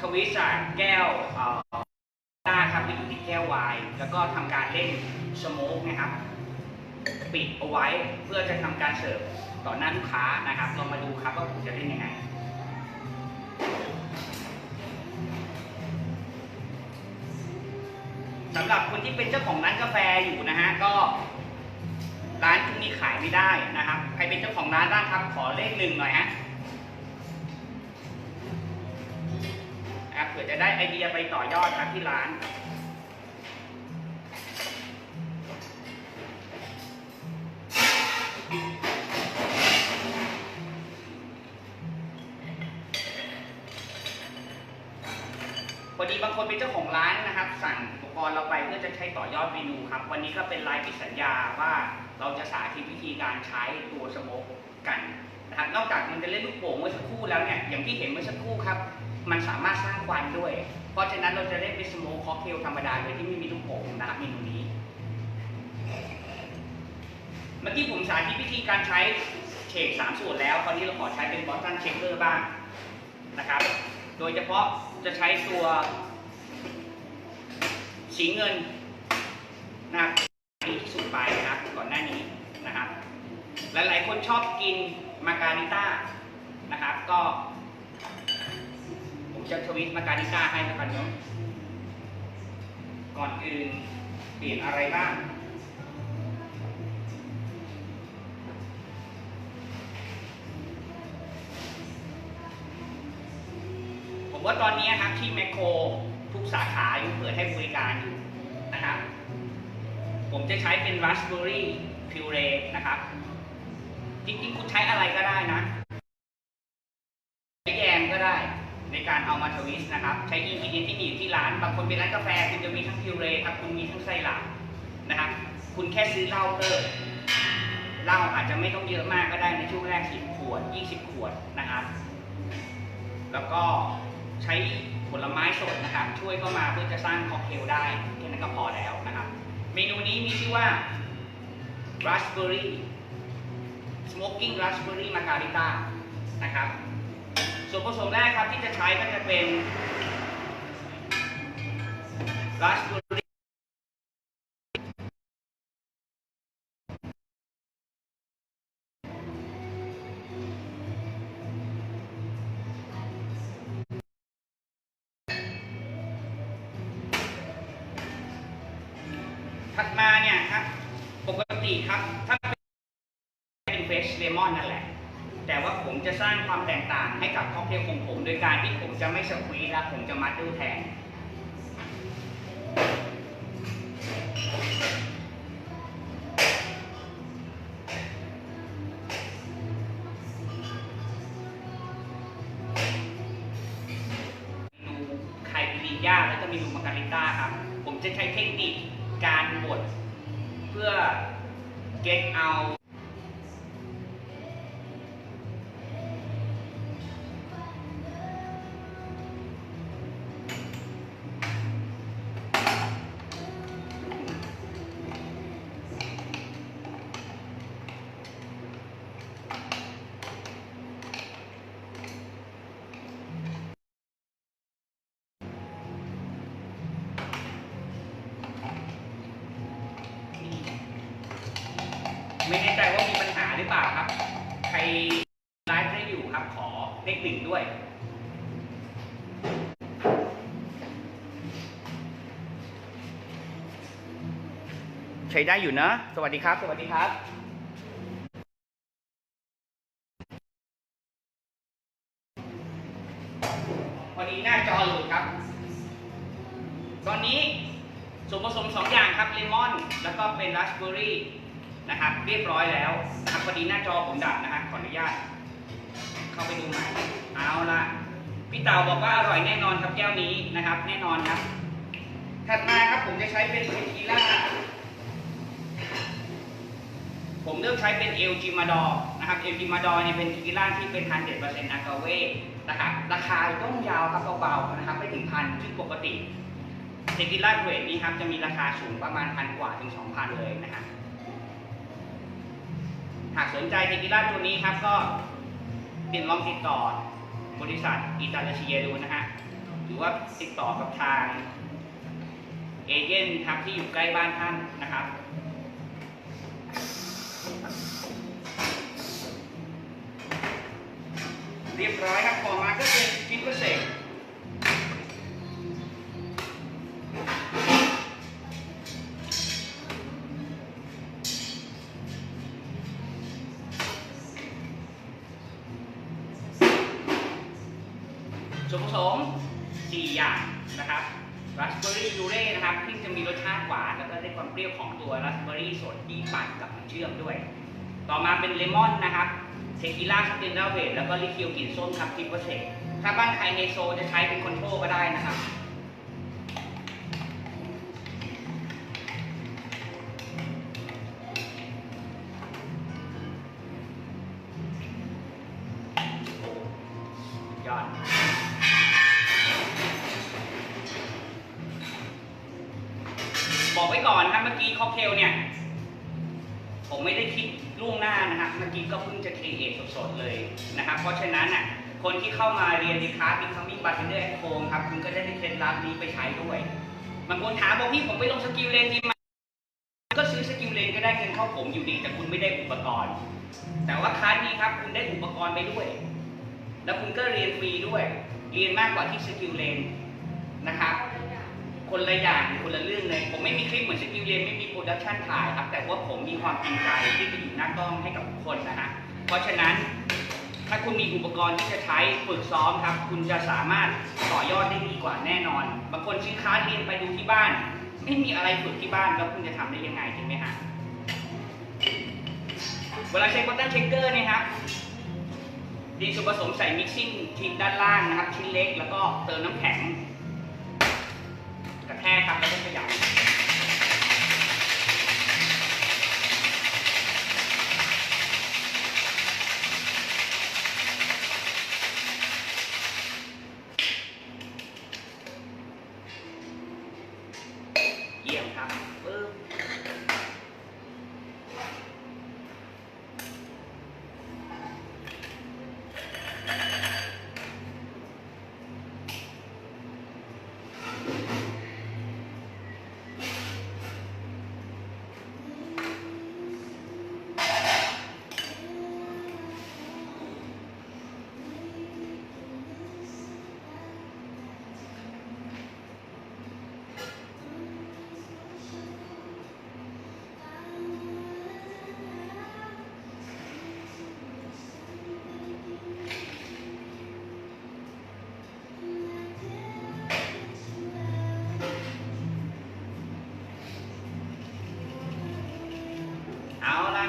ทวิสจากแก้วเอ่อต้าครับไปอยู่ที่แก้วไวน์แล้วก็ทำการเล่นสโมกนะครับ ปิดเอาไว้เพื่อจะทำการเสิร์ฟต่อหน้าลูกค้านะครับลองมาดูครับว่าผมจะเล่นยังไงสำหรับคนที่เป็นเจ้าของร้านกาแฟอยู่นะฮะก็ร้านช่วงนี้ขายไม่ได้นะครับ ใครเป็นเจ้าของร้านบ้างครับ ขอเลขหนึ่งหน่อยฮะ จะได้ไอเดียไปต่อยอดครับที่ร้าน พอดีบางคนเป็นเจ้าของร้านนะครับ สั่งอุปกรณ์เราไปเพื่อจะใช้ต่อยอดเมนูครับ วันนี้ก็เป็นลายปิดสัญญาว่าเราจะสาธิตวิธีการใช้ตัวสโมกกันนะครับนอกจากมันจะเล่นลูกโป่งเมื่อสักครู่แล้วเนี่ยอย่างที่เห็นเมื่อสักครู่ครับ มันสามารถสร้างควันด้วย เพราะฉะนั้นเราจะเล่นเป็นสโมกค็อกเทลธรรมดาโดยที่ไม่มีลูกโป่งนะครับเมนูนี้ เมื่อกี้ผมสาธิตวิธีการใช้เชคสามส่วนแล้ว คราวนี้เราขอใช้เป็นบอสตันเชคเกอร์บ้างนะครับ โดยเฉพาะจะใช้ตัวสีเงินนะครับที่สุดไปนะครับก่อนหน้านี้นะครับ หลายๆคนชอบกินมาการิต้านะครับ ก็ จะทวิตมาการิต้าให้แล้วกันเนาะก่อนอื่นเปลี่ยนอะไรบ้างผมว่าตอนนี้ครับที่แมคโครทุกสาขาอยังเปิดให้บริการอยู่นะครับ ผมจะใช้เป็นราสเบอร์รี่พิวเรนะครับ จริงๆ คุณใช้อะไรก็ได้นะใช้แยมก็ได้ใน การเอามาทวิสนะครับ ใช้อินกิเดียนที่มีอยู่ที่ร้าน บางคนเป็นร้านกาแฟคุณจะมีทั้งพิวเรครับคุณมีทั้งไซรัปนะครับคุณแค่ซื้อเหล้าเพิ่มเหล้าอาจจะไม่ต้องเยอะมากก็ได้ในช่วงแรก 10 ขวด 20 ขวดนะครับ แล้วก็ใช้ผลไม้สดนะครับ ช่วยเข้ามาเพื่อจะสร้างค็อกเทลได้แค่นั้นก็พอแล้วนะครับ เมนูนี้มีชื่อว่า raspberry smoking raspberry margarita นะครับ ส่วนผสมแรกครับที่จะใช้ก็จะเป็น raspberry ถัดมาเนี่ยครับ ปกติครับ ถ้าเป็นเฟชเลมอนนั่นแหละ แต่ว่าผมจะสร้างความแตกต่างให้กับค็อกเทลของผม โดยการที่ผมจะไม่สควีซและผมจะมัดด้วยแทนเมนูไข่ปิริย่าแล้วก็เมนูมาการิต้าครับ ผมจะใช้เทคนิคการบดเพื่อ get out รไลฟ์ได้อยู่ครับขอเลขหนึ่งด้วยใช้ได้อยู่นะ สวัสดีครับ สวัสดีครับพอดีหน้าจอหลุดครับ ตอนนี้ส่วนผสมสองอย่างครับ เลมอน แล้วก็เป็นราสเบอร์รี่ นะครับ เรียบร้อยแล้วนะครับพอดีหน้าจอผมดับนะครับขออนุญาต เข้าไปดูใหม่เอาละพี่เต่าบอกว่าอร่อยแน่นอนครับแก้วนี้นะครับ แน่นอนครับถัดมาครับผมจะใช้เป็นเทคิล่าผมเลือกใช้เป็นเอลจิมาดอนะครับเอลจิมาดอเนี่ยเป็นเทคิล่าที่เป็น100%อากาเวนะครับราคาย่อมยาวครับเบาๆนะครับไม่ถึงพันซึ่งปกติเทคิล่าเกรดนี้ครับจะมีราคาสูงประมาณพันกว่าถึง2,000เลยนะครับ หากสนใจเทคิล่าตัวนี้ครับก็ติดลองติดต่อบริษัทอิตาลีเชียดูนะฮะหรือว่าติดต่อกับทางเอเจนต์ครับที่อยู่ใกล้บ้านท่านนะครับเรียบร้อยครับพอมาก็เป็นชิ้นก็เสร็จ จูเร่นะครับที่จะมีรสชาติหวานแล้วก็ได้ความเปรี้ยวของตัวราสเบอร์รี่สดที่ปั่นกับน้ำเชื่อมด้วย ต่อมาเป็นเลมอนนะครับเทคิล่าสเตนดาเวทแล้วก็ลิคิวกลิ่นส้มครับทิปเปอร์เซถ้าบ้านใครไฮโซจะใช้เป็นคอนโทรก็ได้นะครับยอด บอกไว้ก่อนนะครับเมื่อกี้ค็อกเทลเนี่ย ผมไม่ได้คิดล่วงหน้านะครับ เมื่อกี้ก็เพิ่งจะครีเอทสดๆเลยนะครับ เพราะฉะนั้นอะคนที่เข้ามาเรียนในคลาส Becoming Bartender at Home ครับคุณก็ได้เคล็ดลับนี้ไปใช้ด้วยบางคนถามบอกพี่ผมไปลงสกิลเลนดีไหมก็ซื้อสกิลเลนก็ได้เงินเข้าผมอยู่ดี แต่คุณไม่ได้อุปกรณ์ แต่ว่าคลาสนี้ครับ คุณได้อุปกรณ์ไปด้วย แล้วคุณก็เรียนฟรีด้วย เรียนมากกว่าที่สกิลเลนนะครับ คนละอย่างคนละเรื่องเลยผมไม่มีคลิปเหมือนสกิลเรียนไม่มีโปรดักชันถ่ายครับ แต่ว่าผมมีความจริงใจที่จะอยู่หน้ากล้องให้กับทุกคนนะฮะเพราะฉะนั้นถ้าคุณมีอุปกรณ์ที่จะใช้ฝึกซ้อมครับ คุณจะสามารถต่อยอดได้ดีกว่าแน่นอน บางคนซื้อคลาเรียนไปดูที่บ้าน ไม่มีอะไรฝึกที่บ้านแล้วคุณจะทำได้ยังไงถูกไหมฮะเวลาใช้คอตเตอร์เชคเกอร์เนี่ยครับดีส่วนผสมใส่มิกซิ่งชิ้นด้านล่างนะครับ ชิ้นเล็กแล้วก็เติมน้ำแข็ง แทกครับแล้วก็ขยำ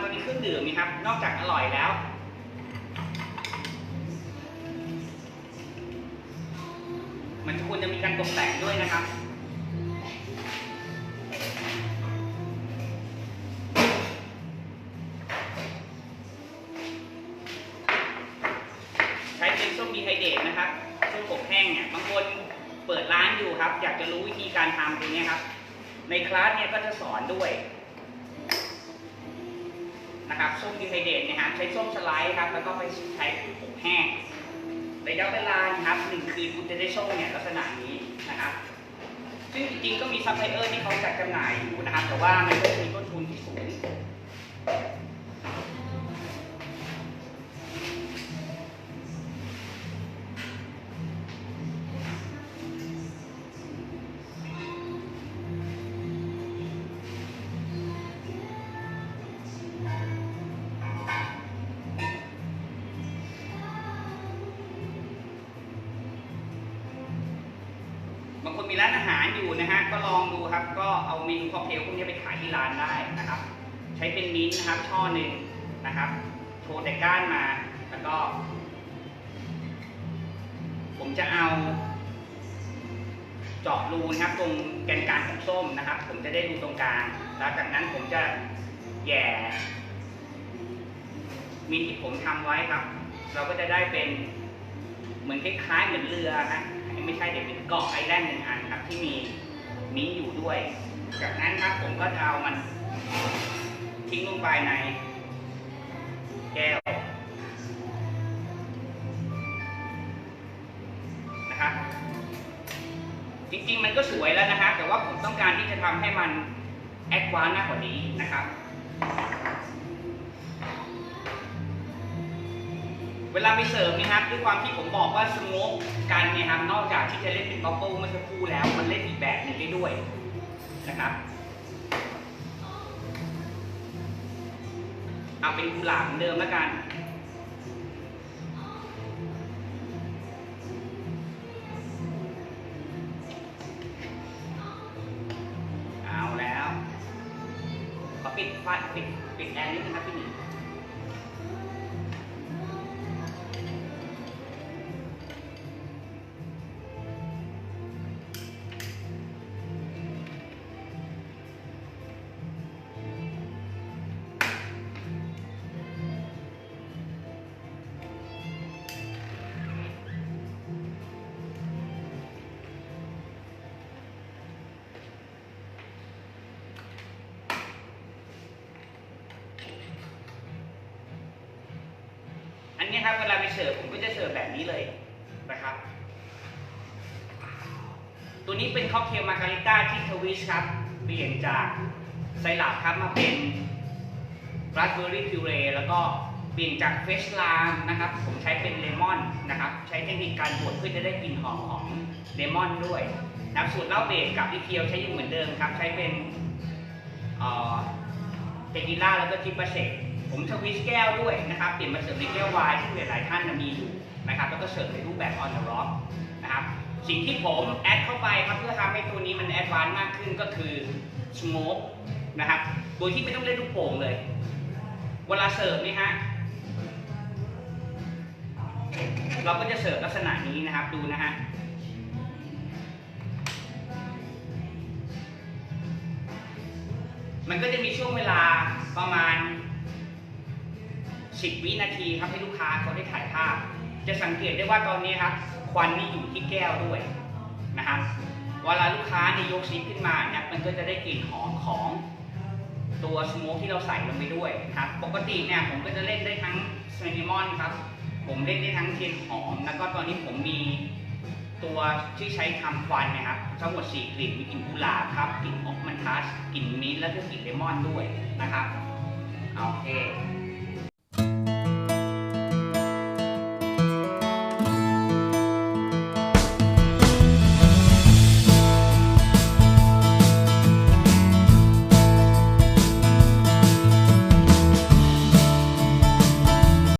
ตัวนี้เครื่องดื่มนี่ครับ นอกจากอร่อยแล้ว มันควรจะมีการตกแต่งด้วยนะครับใช้เป็นส้มดีไฮเดรตนะครับส้มอบแห้งเนี่ยบางคนเปิดร้านอยู่ครับ อยากจะรู้วิธีการทำตรงนี้ครับ ในคลาสเนี่ยก็จะสอนด้วย นะครับส้มดีไฮเดรตนะครับใช้ส้มสไลด์ครับแล้วก็ไปใช้อบแห้งระยะเวลานะครับหนึ่งคืนคุณจะได้ส้มเนี่ยลักษณะนี้นะครับ ซึ่งจริงๆก็มีซัพพลายเออร์ที่เขาจัดจำหน่ายอยู่นะครับ แต่ว่ามันก็มีต้น บางคนมีร้านอาหารอยู่นะฮะก็ลองดูครับ ก็เอาเมนูค็อกเทลพวกนี้ไปขายที่ร้านได้นะครับ ใช้เป็นมิ้นท์นะครับช่อหนึ่งนะครับโชว์แต่ก้านมาแล้วก็ ผมจะเอาเจาะรูนะครับตรงแกนกลางของส้มนะครับ ผมจะได้รูตรงกลางแล้วจากนั้นผมจะแย่มิ้นที่ผมทำไว้ครับ เราก็จะได้เป็นเหมือนคล้ายๆเหมือนเรือฮะ ไม่ใช่เดี๋ยวเป็นเกาะไอแลนด์หนึ่งอันครับที่มีมิ้นท์อยู่ด้วย จากนั้นครับผมก็จะเอามันทิ้งลงไปในแก้วนะครับ จริงๆมันก็สวยแล้วนะครับ แต่ว่าผมต้องการที่จะทำให้มันแอดวานซ์มากกว่านี้นะครับ เวลาไปเสิร์ฟนะครับด้วยความที่ผมบอกว่าสโมกกันเนี่ยครับนอกจากที่จะเล่นเป็นบับเบิ้ลเมื่อสักครู่แล้ว มันเล่นอีกแบบหนึ่งได้ด้วยนะครับเอาเป็นกุหลาบเหมือนเดิมแล้วกันเอาแล้วขอปิดไฟปิดปิดแอร์นิดนึงครับพี่หนึ่ เวลาไปเสิร์ฟผมก็จะเสิร์ฟแบบนี้เลยนะครับ ตัวนี้เป็นค็อกเทลมาการิต้าที่ทวิชครับ เปลี่ยนจากไซรัปครับมาเป็นราสเบอร์รี่พิวเรแล้วก็เปลี่ยนจากเฟชลามนะครับ ผมใช้เป็นเลมอนนะครับ ใช้เทคนิคการบดเพื่อจะได้กลิ่นหอมของเลมอนด้วยนะครับสูตรเล้าเบรกกับลิเคียวใช้ยังเหมือนเดิมครับ ใช้เป็นเทกิล่าแล้วก็จิปาเซก ผมทวิสแก้วด้วยนะครับ เปลี่ยนมาเสิร์ฟในแก้ววายที่หลายๆท่านมีอยู่นะครับ แล้วก็เสิร์ฟในรูปแบบออนเดอะร็อกนะครับ สิ่งที่ผมแอดเข้าไปครับเพื่อทำให้ตัวนี้มันแอดวานซ์มากขึ้นก็คือสโมกนะครับ โดยที่ไม่ต้องเล่นลูกโป่งเลย เวลาเสิร์ฟนี่ฮะ เราก็จะเสิร์ฟลักษณะนี้นะครับ ดูนะฮะมันก็จะมีช่วงเวลาประมาณ 10 วินาทีครับให้ลูกค้าเขาได้ถ่ายภาพ จะสังเกตได้ว่าตอนนี้ครับควันนี่อยู่ที่แก้วด้วยนะครับเวลาลูกค้าในยยกซิปขึ้นมาเนี่ยมันก็จะได้กลิ่นหอมของตัวสโมกที่เราใส่ลงไปด้วยนะครับปกติเนี่ยผมก็จะเล่นได้ทั้งเซนิมอนครับ ผมเล่นได้ทั้งเทียนหอม แล้วก็ตอนนี้ผมมีตัวที่ใช้ทำควันนะครับทั้งหมด 4 กลิ่นมีกลิ่นกุหลาบครับกลิ่นออกมันทัสกลิ่นมิ้นท์และก็กลิ่นเลมอนด้วยนะครับโอเค